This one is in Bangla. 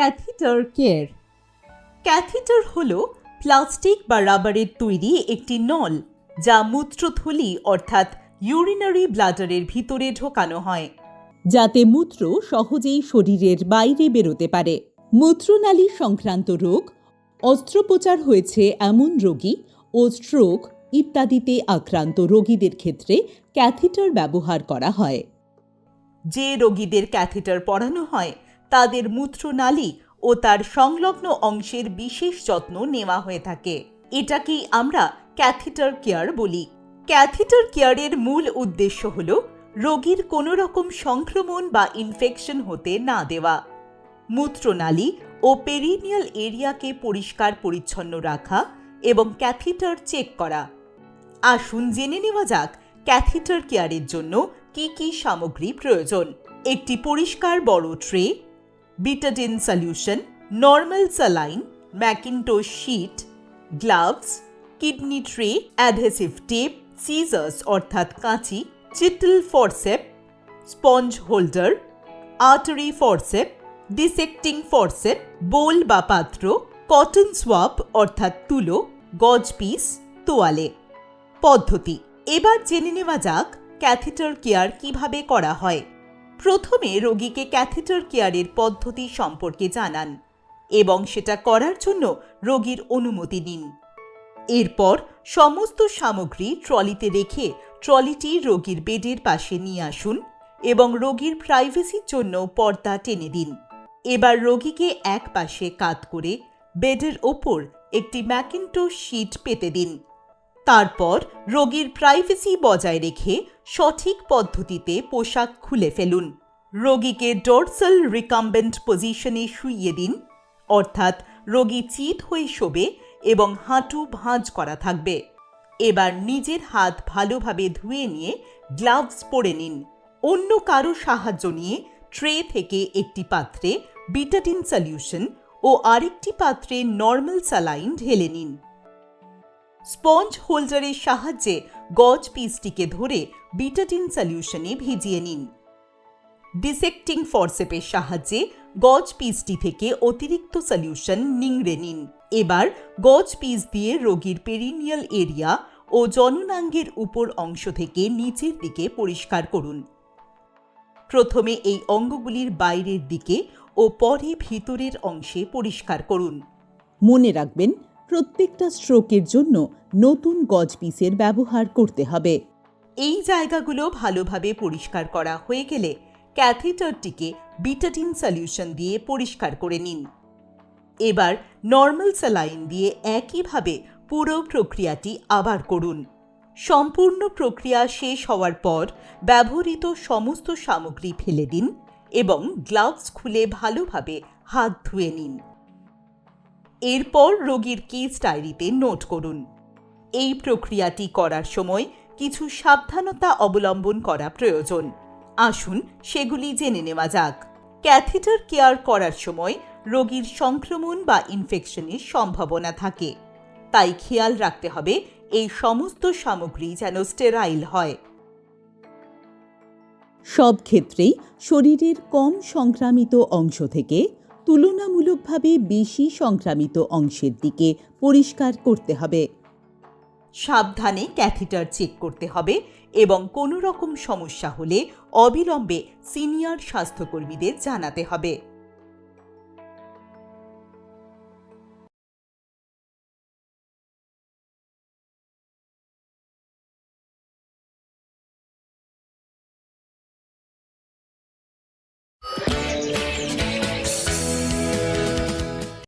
Catheter care. ক্যাথিটার হল প্লাস্টিক বা রাবারের তৈরি একটি নল, যা মূত্রথলি অর্থাৎ ইউরিনারি ব্লাডারের ভিতরে ঢোকানো হয়, যাতে মূত্র সহজেই শরীরের বাইরে বেরোতে পারে। মূত্রনালী সংক্রান্ত রোগ, অস্ত্রোপচার হয়েছে এমন রোগী ও স্ট্রোক ইত্যাদিতে আক্রান্ত রোগীদের ক্ষেত্রে ক্যাথিটার ব্যবহার করা হয়। যে রোগীদের ক্যাথিটার পরানো হয় তাদের মূত্রনালী ও তার সংলগ্ন অংশের বিশেষ যত্ন নেওয়া হয়ে থাকে। এটাকেই আমরা ক্যাথিটার কেয়ার বলি। ক্যাথিটার কেয়ারের মূল উদ্দেশ্য হল রোগীর কোনো রকম সংক্রমণ বা ইনফেকশন হতে না দেওয়া। মূত্রনালী ও পেরিনিয়াল এরিয়াকে পরিষ্কার পরিচ্ছন্ন রাখা এবং ক্যাথিটার চেক করা। আসুন জেনে নেওয়া যাক ক্যাথিটার কেয়ারের জন্য কি কি সামগ্রী প্রয়োজন। একটি পরিষ্কার বড় tray Betadine solution normal saline mackintosh sheet gloves kidney tray adhesive tape scissors অর্থাৎ কাঁচি Cheatle forceps sponge holder artery forceps dissecting forceps bowl বা পাত্র কটন সোয়াপ অর্থাৎ তুলো, গজ পিস তোয়ালে। পদ্ধতি, এবার জেনে নেওয়া যাক ক্যাথিটার কেয়ার কীভাবে করা হয়। প্রথমে রোগীকে ক্যাথেটার কেয়ারের পদ্ধতি সম্পর্কে জানান এবং সেটা করার জন্য রোগীর অনুমতি নিন। এরপর সমস্ত সামগ্রী ট্রলিতে রেখে ট্রলিটি রোগীর বেডের পাশে নিয়ে আসুন এবং রোগীর প্রাইভেসির জন্য পর্দা টেনে দিন। এবার রোগীকে এক পাশে কাত করে বেডের ওপর একটি ম্যাকিনটো শিট পেতে দিন। তারপর রোগীর প্রাইভেসি বজায় রেখে সঠিক পদ্ধতিতে পোশাক খুলে ফেলুন। রোগীকে ডরসাল রিকাম্বেন্ট পজিশনে শুইয়ে দিন, অর্থাৎ রোগী চিত হয়ে শোবে এবং হাঁটু ভাঁজ করা থাকবে। এবার নিজের হাত ভালোভাবে ধুয়ে নিয়ে গ্লাভস পরে নিন। অন্য কারও সাহায্য নিয়ে ট্রে থেকে একটি পাত্রে বিটাটিন সলিউশন ও আরেকটি পাত্রে নর্মাল স্যালাইন ঢেলে নিন। স্পঞ্জ হোল্ডারের সাহায্যে গজ পিসটিকে ধরে বিটাটিন সলিউশনে ভিজিয়ে নিন। ডিসেক্টিং ফরসেপের সাহায্যে গজ পিসটি থেকে অতিরিক্ত সলিউশন নিংড়ে নিন। এবার গজ পিস দিয়ে রোগীর পেরিনিয়াল এরিয়া ও জননাঙ্গের উপর অংশ থেকে নিচের দিকে পরিষ্কার করুন। প্রথমে এই অঙ্গগুলির বাইরের দিকে ও পরে ভিতরের অংশে পরিষ্কার করুন। মনে রাখবেন প্রত্যেকটা স্ট্রোকের জন্য নতুন গজ পিসের ব্যবহার করতে হবে। এই জায়গাগুলো ভালোভাবে পরিষ্কার করা হয়ে গেলে ক্যাথিটারটিকে বিটাটিন সলিউশন দিয়ে পরিষ্কার করে নিন। এবার নর্মাল স্যালাইন দিয়ে একইভাবে পুরো প্রক্রিয়াটি আবার করুন। সম্পূর্ণ প্রক্রিয়া শেষ হওয়ার পর ব্যবহৃত সমস্ত সামগ্রী ফেলে দিন এবং গ্লাভস খুলে ভালোভাবে হাত ধুয়ে নিন। এরপর রোগীর কেস ডায়েরিতে নোট করুন। এই প্রক্রিয়াটি করার সময় কিছু সাবধানতা অবলম্বন করা প্রয়োজন। আসুন সেগুলি জেনে নেওয়া যাক। ক্যাথিটার কেয়ার করার সময় রোগীর সংক্রমণ বা ইনফেকশনের সম্ভাবনা থাকে। তাই খেয়াল রাখতে হবে এই সমস্ত সামগ্রী যেন স্টেরাইল হয়। সব ক্ষেত্রেই শরীরের কম সংক্রামিত অংশ থেকে তুলনামূলকভাবে বেশি সংক্রামিত অংশের দিকে পরিষ্কার করতে হবে। সাবধানে ক্যাথিটার চেক করতে হবে এবং কোনো রকম সমস্যা হলে অবিলম্বে সিনিয়র স্বাস্থ্যকর্মীদের জানাতে হবে।